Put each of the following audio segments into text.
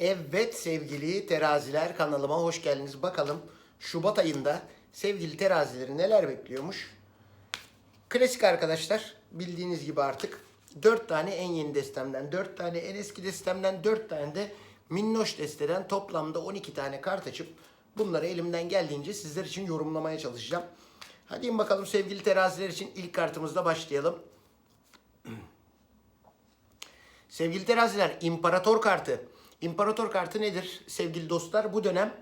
Evet sevgili teraziler kanalıma hoş geldiniz. Bakalım Şubat ayında sevgili terazileri neler bekliyormuş? Klasik arkadaşlar bildiğiniz gibi artık 4 tane en yeni destemden, 4 tane en eski destemden, 4 tane de minnoş desteden toplamda 12 tane kart açıp bunları elimden geldiğince sizler için yorumlamaya çalışacağım. Hadi bakalım sevgili teraziler için ilk kartımızla başlayalım. Sevgili teraziler, imparator kartı. İmparator kartı nedir sevgili dostlar? Bu dönem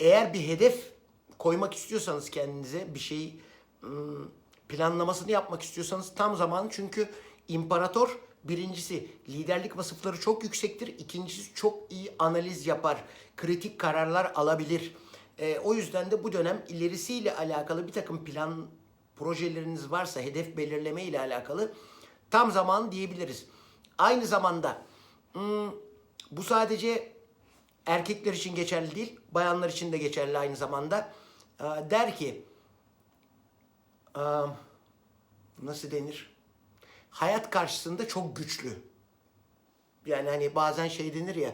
eğer bir hedef koymak istiyorsanız kendinize bir şey ım, planlamasını yapmak istiyorsanız tam zamanı. Çünkü imparator birincisi liderlik vasıfları çok yüksektir. İkincisi çok iyi analiz yapar. Kritik kararlar alabilir. Ee, o yüzden de bu dönem ilerisiyle alakalı bir takım plan projeleriniz varsa hedef belirleme ile alakalı tam zaman diyebiliriz. Aynı zamanda hmm, bu sadece erkekler için geçerli değil, bayanlar için de geçerli aynı zamanda. Ee, Der ki, ee, nasıl denir? Hayat karşısında çok güçlü. Yani hani bazen şey denir ya,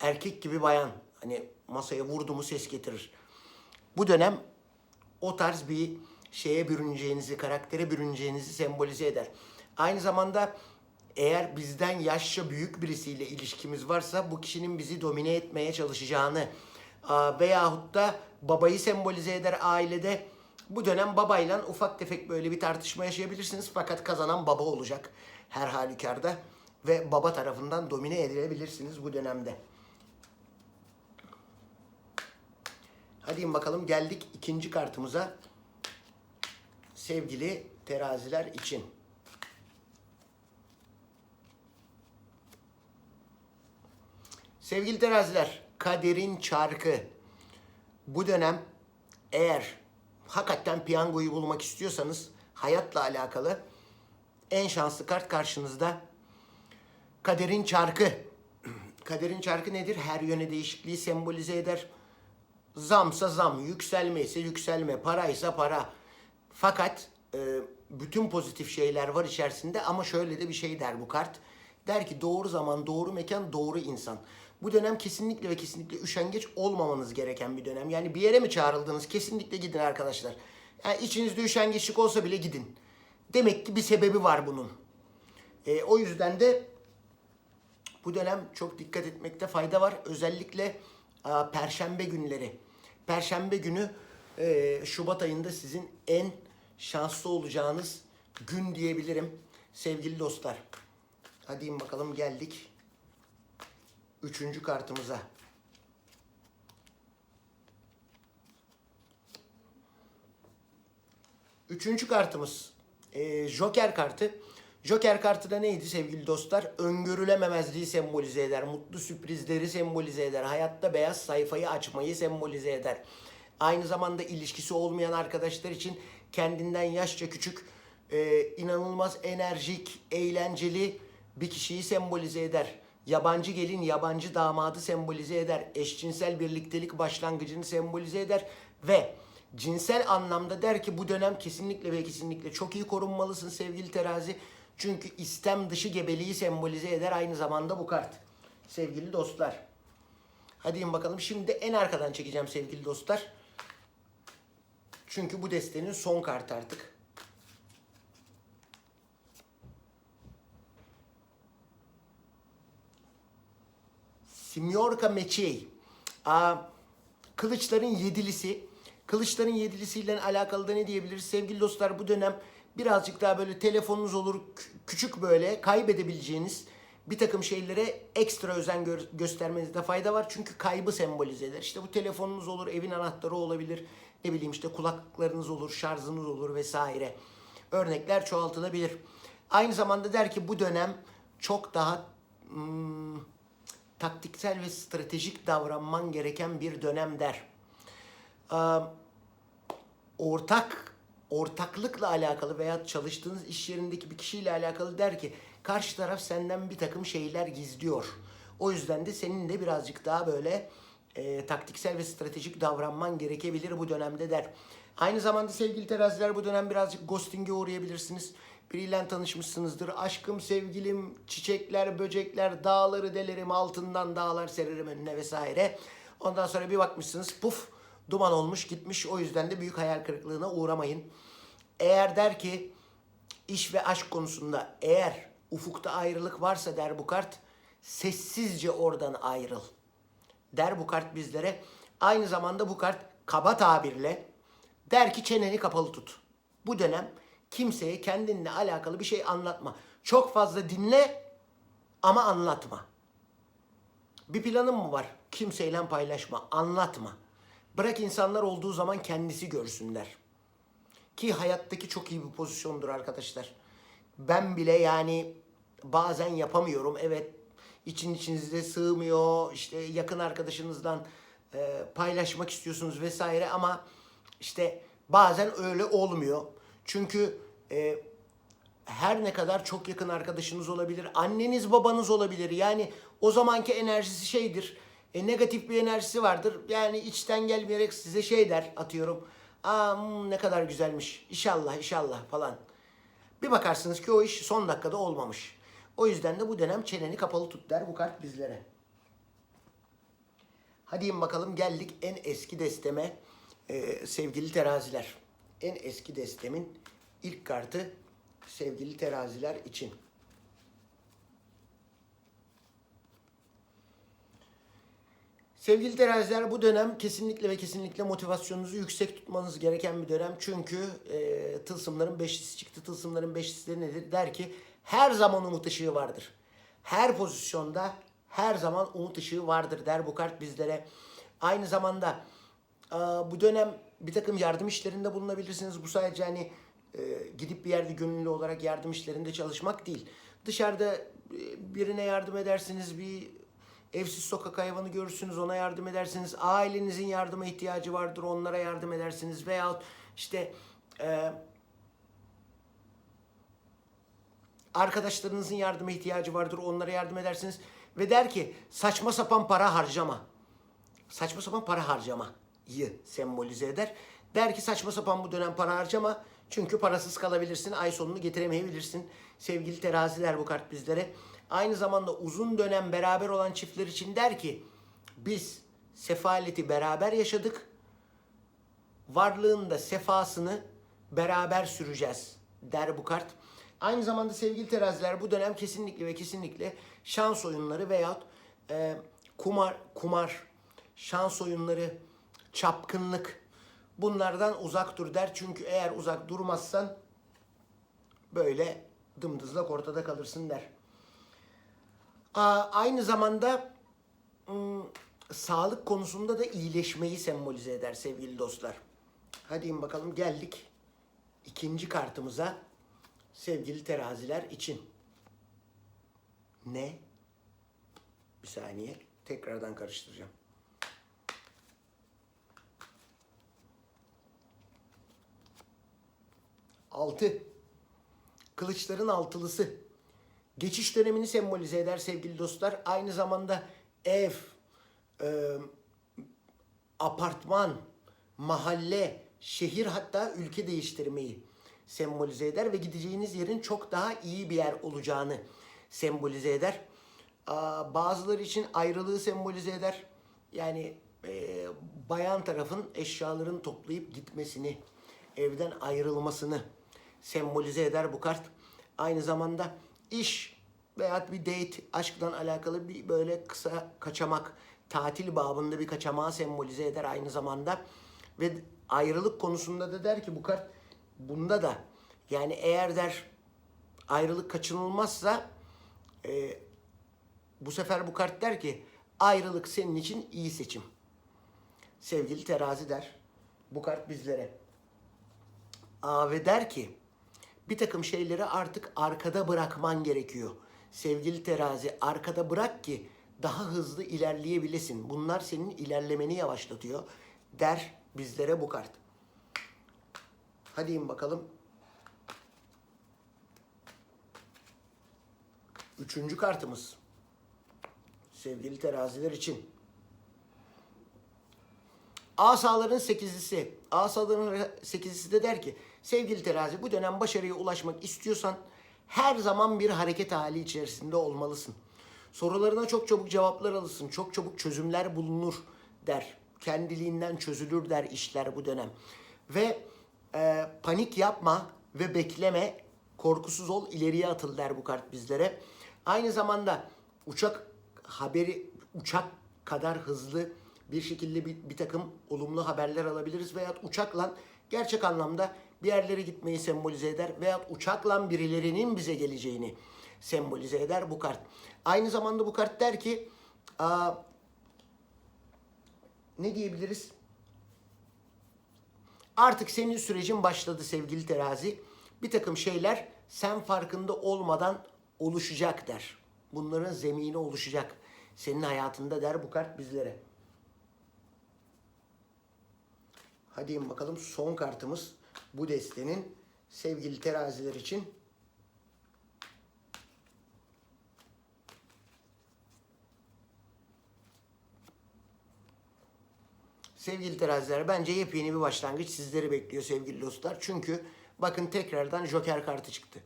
erkek gibi bayan. Hani masaya vurdu mu ses getirir. Bu dönem o tarz bir şeye bürüneceğinizi, karaktere bürüneceğinizi sembolize eder. Aynı zamanda eğer bizden yaşça büyük birisiyle ilişkimiz varsa bu kişinin bizi domine etmeye çalışacağını veyahut da babayı sembolize eder ailede. Bu dönem babayla ufak tefek böyle bir tartışma yaşayabilirsiniz fakat kazanan baba olacak her halükarda ve baba tarafından domine edilebilirsiniz bu dönemde. Hadi bakalım geldik ikinci kartımıza. Sevgili teraziler için. Sevgili teraziler, kaderin çarkı. Bu dönem eğer hakikaten piyangoyu bulmak istiyorsanız hayatla alakalı en şanslı kart karşınızda. Kaderin çarkı. Kaderin çarkı nedir? Her yöne değişikliği sembolize eder. Zamsa zam, yükselme ise yükselme, paraysa para. Fakat e, bütün pozitif şeyler var içerisinde ama şöyle de bir şey der bu kart. Der ki doğru zaman, doğru mekan, doğru insan. Bu dönem kesinlikle ve kesinlikle üşengeç olmamanız gereken bir dönem. Yani bir yere mi çağrıldınız? Kesinlikle gidin arkadaşlar. Yani içinizde üşengeçlik olsa bile gidin. Demek ki bir sebebi var bunun. E, o yüzden de bu dönem çok dikkat etmekte fayda var. Özellikle a, perşembe günleri. Perşembe günü e, Şubat ayında sizin en şanslı olacağınız gün diyebilirim sevgili dostlar. Hadi bakalım geldik üçüncü kartımıza. Üçüncü kartımız e, Joker kartı. Joker kartı da neydi sevgili dostlar? Öngörülememezliği sembolize eder. Mutlu sürprizleri sembolize eder. Hayatta beyaz sayfayı açmayı sembolize eder. Aynı zamanda ilişkisi olmayan arkadaşlar için kendinden yaşça küçük, e, inanılmaz enerjik, eğlenceli bir kişiyi sembolize eder. Yabancı gelin, yabancı damadı sembolize eder. Eşcinsel birliktelik başlangıcını sembolize eder. Ve cinsel anlamda der ki bu dönem kesinlikle ve kesinlikle çok iyi korunmalısın sevgili terazi. Çünkü istem dışı gebeliği sembolize eder aynı zamanda bu kart. Sevgili dostlar. Hadi in bakalım. Şimdi en arkadan çekeceğim sevgili dostlar. Çünkü bu destenin son kartı artık. Simyorka Meçey. Kılıçların yedilisi. Kılıçların yedilisiyle alakalı da ne diyebiliriz? Sevgili dostlar bu dönem birazcık daha böyle telefonunuz olur kü- küçük böyle kaybedebileceğiniz bir takım şeylere ekstra özen gö- göstermenizde fayda var. Çünkü kaybı sembolize eder. İşte bu telefonunuz olur, evin anahtarı olabilir. Ne bileyim işte kulaklıklarınız olur, şarjınız olur vesaire. Örnekler çoğaltılabilir. Aynı zamanda der ki bu dönem çok daha hmm, taktiksel ve stratejik davranman gereken bir dönem der. Ee, ortak ortaklıkla alakalı veya çalıştığınız iş yerindeki bir kişiyle alakalı der ki karşı taraf senden bir takım şeyler gizliyor. O yüzden de senin de birazcık daha böyle e, taktiksel ve stratejik davranman gerekebilir bu dönemde der. Aynı zamanda sevgili teraziler bu dönem birazcık ghosting'e uğrayabilirsiniz. Biriyle tanışmışsınızdır. Aşkım, sevgilim, çiçekler, böcekler, dağları delerim, altından dağlar sererim önüne vesaire. Ondan sonra bir bakmışsınız puf duman olmuş gitmiş. O yüzden de büyük hayal kırıklığına uğramayın. Eğer der ki iş ve aşk konusunda eğer ufukta ayrılık varsa der bu kart sessizce oradan ayrıl der bu kart bizlere. Aynı zamanda bu kart kaba tabirle der ki çeneni kapalı tut. Bu dönem kimseye kendinle alakalı bir şey anlatma. Çok fazla dinle ama anlatma. Bir planın mı var? Kimseyle paylaşma, anlatma. Bırak insanlar olduğu zaman kendisi görsünler. Ki hayattaki çok iyi bir pozisyondur arkadaşlar. Ben bile yani bazen yapamıyorum. Evet için içinizde sığmıyor. İşte yakın arkadaşınızdan e, paylaşmak istiyorsunuz vesaire ama işte bazen öyle olmuyor. Çünkü e, her ne kadar çok yakın arkadaşınız olabilir, anneniz babanız olabilir. Yani o zamanki enerjisi şeydir. E, negatif bir enerjisi vardır. Yani içten gelmeyerek size şey der atıyorum. Aa hmm, ne kadar güzelmiş. İnşallah inşallah falan. Bir bakarsınız ki o iş son dakikada olmamış. O yüzden de bu dönem çeneni kapalı tut der bu kart bizlere. Hadi bakalım geldik en eski desteme Ee, sevgili teraziler. En eski destemin ilk kartı sevgili teraziler için. Sevgili teraziler bu dönem kesinlikle ve kesinlikle motivasyonunuzu yüksek tutmanız gereken bir dönem. Çünkü e, tılsımların beşlisi çıktı. Tılsımların beşlisi nedir? Der ki her zaman umut ışığı vardır. Her pozisyonda her zaman umut ışığı vardır der bu kart bizlere. Aynı zamanda e, bu dönem bir takım yardım işlerinde bulunabilirsiniz. Bu sadece hani e, gidip bir yerde gönüllü olarak yardım işlerinde çalışmak değil. Dışarıda e, birine yardım edersiniz, bir evsiz sokak hayvanı görürsünüz, ona yardım edersiniz. Ailenizin yardıma ihtiyacı vardır, onlara yardım edersiniz. Veyahut işte e, arkadaşlarınızın yardıma ihtiyacı vardır, onlara yardım edersiniz. Ve der ki saçma sapan para harcama. Saçma sapan para harcamayı sembolize eder. Der ki saçma sapan bu dönem para harcama. Çünkü parasız kalabilirsin, ay sonunu getiremeyebilirsin. Sevgili teraziler bu kart bizlere. Aynı zamanda uzun dönem beraber olan çiftler için der ki biz sefaleti beraber yaşadık. Varlığın da sefasını beraber süreceğiz der bu kart. Aynı zamanda sevgili teraziler bu dönem kesinlikle ve kesinlikle şans oyunları veyahut e, kumar, kumar, şans oyunları, çapkınlık bunlardan uzak dur der. Çünkü eğer uzak durmazsan böyle dımdızlak ortada kalırsın der. Aynı zamanda sağlık konusunda da iyileşmeyi sembolize eder sevgili dostlar. Hadi bakalım geldik ikinci kartımıza sevgili teraziler için. Ne? Bir saniye tekrardan karıştıracağım. Altı. Kılıçların altılısı. Geçiş dönemini sembolize eder sevgili dostlar. Aynı zamanda ev, e, apartman, mahalle, şehir hatta ülke değiştirmeyi sembolize eder ve gideceğiniz yerin çok daha iyi bir yer olacağını sembolize eder. Bazıları için ayrılığı sembolize eder. Yani e, bayan tarafın eşyalarını toplayıp gitmesini, evden ayrılmasını sembolize eder bu kart. Aynı zamanda iş veya bir date, aşktan alakalı bir böyle kısa kaçamak, tatil babında bir kaçamağı sembolize eder aynı zamanda. Ve ayrılık konusunda da der ki bu kart bunda da yani eğer der ayrılık kaçınılmazsa e, bu sefer bu kart der ki ayrılık senin için iyi seçim. Sevgili terazi der. Bu kart bizlere. Aa, ve der ki bir takım şeyleri artık arkada bırakman gerekiyor. Sevgili terazi arkada bırak ki daha hızlı ilerleyebilesin. Bunlar senin ilerlemeni yavaşlatıyor der bizlere bu kart. Hadi in bakalım. Üçüncü kartımız. Sevgili teraziler için. Asaların sekizlisi. Asaların sekizlisi de der ki Sevgili terazi bu dönem başarıya ulaşmak istiyorsan her zaman bir hareket hali içerisinde olmalısın. Sorularına çok çabuk cevaplar alırsın, çok çabuk çözümler bulunur der. Kendiliğinden çözülür der işler bu dönem. Ve e, panik yapma ve bekleme, korkusuz ol, ileriye atıl der bu kart bizlere. Aynı zamanda uçak haberi, uçak kadar hızlı bir şekilde bir, bir takım olumlu haberler alabiliriz veya uçakla gerçek anlamda bir yerlere gitmeyi sembolize eder veya uçakla birilerinin bize geleceğini sembolize eder bu kart. Aynı zamanda bu kart der ki aa, ne diyebiliriz? Artık senin sürecin başladı sevgili terazi. Bir takım şeyler sen farkında olmadan oluşacak der. Bunların zemini oluşacak. Senin hayatında der bu kart bizlere. Hadi bakalım son kartımız bu destenin sevgili teraziler için Sevgili teraziler bence yepyeni bir başlangıç sizleri bekliyor sevgili dostlar. Çünkü bakın tekrardan Joker kartı çıktı.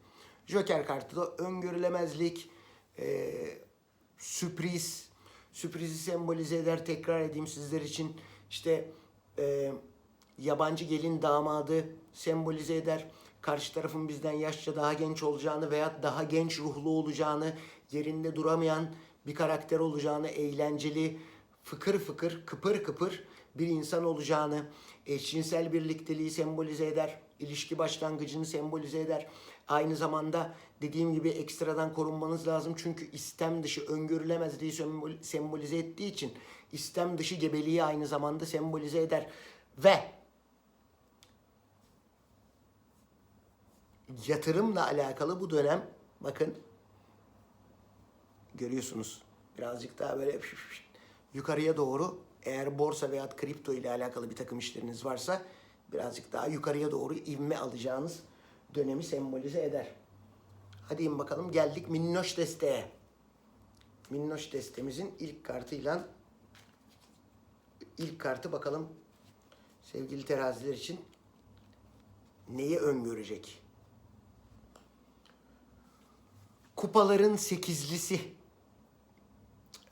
Joker kartı da öngörülemezlik, e, sürpriz, sürprizi sembolize eder. Tekrar edeyim sizler için. İşte e, yabancı gelin damadı sembolize eder. Karşı tarafın bizden yaşça daha genç olacağını veya daha genç ruhlu olacağını, yerinde duramayan bir karakter olacağını, eğlenceli, fıkır fıkır, kıpır kıpır bir insan olacağını, eşcinsel birlikteliği sembolize eder, ilişki başlangıcını sembolize eder. Aynı zamanda dediğim gibi ekstradan korunmanız lazım çünkü istem dışı öngörülemezliği sembol- sembolize ettiği için istem dışı gebeliği aynı zamanda sembolize eder. Ve yatırımla alakalı bu dönem bakın görüyorsunuz birazcık daha böyle yukarıya doğru eğer borsa veya kripto ile alakalı bir takım işleriniz varsa birazcık daha yukarıya doğru ivme alacağınız dönemi sembolize eder. Hadi in bakalım geldik minnoş desteğe. Minnoş destemizin ilk kartıyla ilk kartı bakalım sevgili teraziler için neyi öngörecek? Kupaların sekizlisi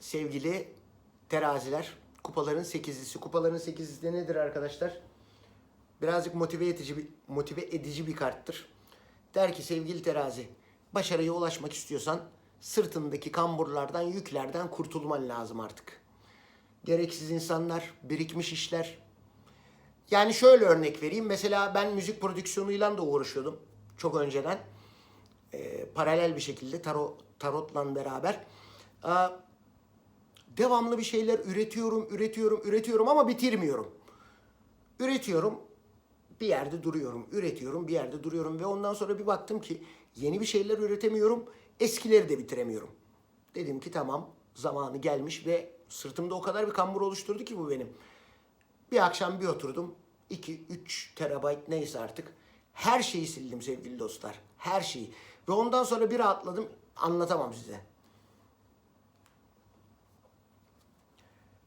sevgili teraziler. Kupaların sekizlisi. Kupaların sekizlisi de nedir arkadaşlar? Birazcık motive edici motive edici bir karttır. Der ki sevgili terazi, başarıya ulaşmak istiyorsan sırtındaki kamburlardan, yüklerden kurtulman lazım artık. Gereksiz insanlar, birikmiş işler. Yani şöyle örnek vereyim. Mesela ben müzik prodüksiyonuyla da uğraşıyordum çok önceden. Ee, paralel bir şekilde tarot, tarotla beraber. Aa, devamlı bir şeyler üretiyorum, üretiyorum, üretiyorum ama bitirmiyorum. Üretiyorum, bir yerde duruyorum. Üretiyorum, bir yerde duruyorum ve ondan sonra bir baktım ki yeni bir şeyler üretemiyorum, eskileri de bitiremiyorum. Dedim ki tamam, zamanı gelmiş ve sırtımda o kadar bir kambur oluşturdu ki bu benim. Bir akşam bir oturdum, 2-3 terabayt neyse artık. Her şeyi sildim sevgili dostlar. Her şeyi. Ve ondan sonra bir rahatladım, anlatamam size.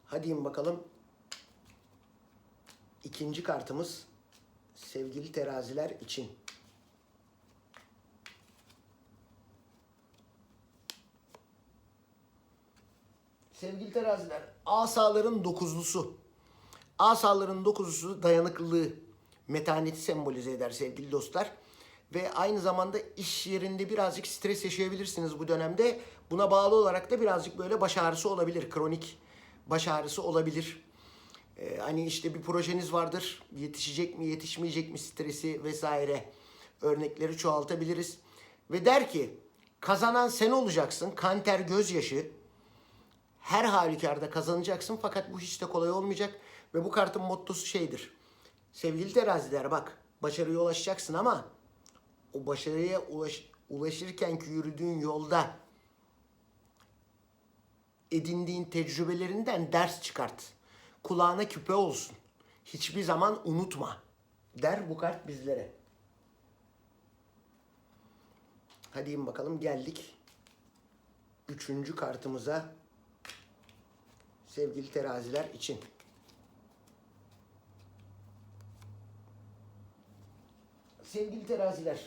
Hadi bakalım. İkinci kartımız sevgili teraziler için. Sevgili teraziler, asaların dokuzlusu. Asaların dokuzlusu dayanıklılığı, metaneti sembolize eder sevgili dostlar. Ve aynı zamanda iş yerinde birazcık stres yaşayabilirsiniz bu dönemde. Buna bağlı olarak da birazcık böyle baş ağrısı olabilir, kronik baş ağrısı olabilir. Ee, hani işte bir projeniz vardır, yetişecek mi, yetişmeyecek mi stresi vesaire örnekleri çoğaltabiliriz. Ve der ki, kazanan sen olacaksın, kanter gözyaşı, her halükarda kazanacaksın fakat bu hiç de kolay olmayacak. Ve bu kartın mottosu şeydir. Sevgili teraziler bak başarıya ulaşacaksın ama o başarıya ulaş, ulaşırken ki yürüdüğün yolda edindiğin tecrübelerinden ders çıkart. Kulağına küpe olsun. Hiçbir zaman unutma. Der bu kart bizlere. Hadi bakalım geldik. Üçüncü kartımıza sevgili teraziler için. sevgili teraziler,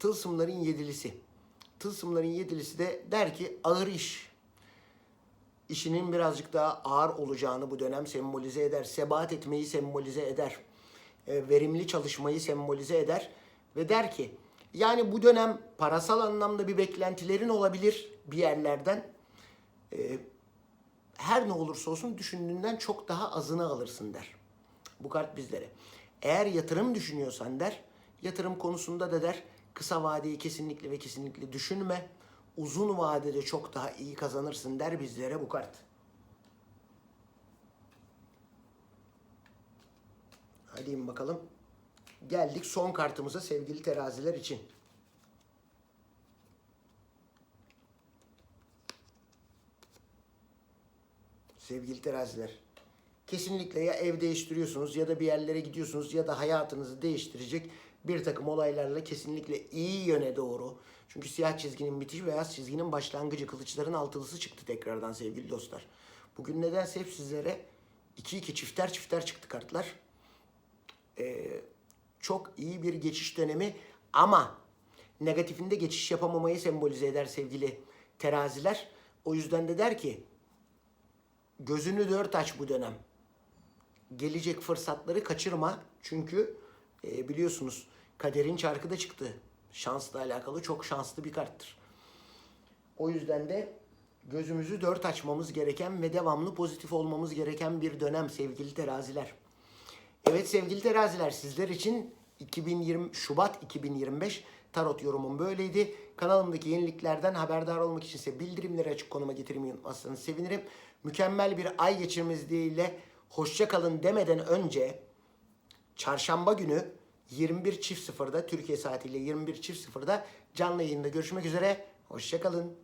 tılsımların yedilisi. Tılsımların yedilisi de der ki ağır iş. İşinin birazcık daha ağır olacağını bu dönem sembolize eder. Sebat etmeyi sembolize eder. E, verimli çalışmayı sembolize eder. Ve der ki yani bu dönem parasal anlamda bir beklentilerin olabilir bir yerlerden. E, her ne olursa olsun düşündüğünden çok daha azını alırsın der. Bu kart bizlere. Eğer yatırım düşünüyorsan der, yatırım konusunda da der, kısa vadeyi kesinlikle ve kesinlikle düşünme. Uzun vadede çok daha iyi kazanırsın der bizlere bu kart. Hadi bakalım. Geldik son kartımıza sevgili teraziler için. Sevgili teraziler. Kesinlikle ya ev değiştiriyorsunuz ya da bir yerlere gidiyorsunuz ya da hayatınızı değiştirecek bir takım olaylarla kesinlikle iyi yöne doğru. Çünkü siyah çizginin bitişi beyaz çizginin başlangıcı kılıçların altılısı çıktı tekrardan sevgili dostlar. Bugün nedense hep sizlere 2-2 çifter çifter çıktı kartlar. Ee, çok iyi bir geçiş dönemi ama negatifinde geçiş yapamamayı sembolize eder sevgili teraziler. O yüzden de der ki gözünü dört aç bu dönem. Gelecek fırsatları kaçırma. Çünkü e, biliyorsunuz kaderin çarkı da çıktı. Şansla alakalı çok şanslı bir karttır. O yüzden de gözümüzü dört açmamız gereken ve devamlı pozitif olmamız gereken bir dönem sevgili teraziler. Evet sevgili teraziler sizler için 2020 Şubat 2025 tarot yorumum böyleydi. Kanalımdaki yeniliklerden haberdar olmak için ise bildirimleri açık konuma getirmeyi unutmazsanız sevinirim. Mükemmel bir ay geçirmeniz dileğiyle hoşça kalın demeden önce çarşamba günü 21.00'da Türkiye saatiyle 21.00'da canlı yayında görüşmek üzere. Hoşça kalın.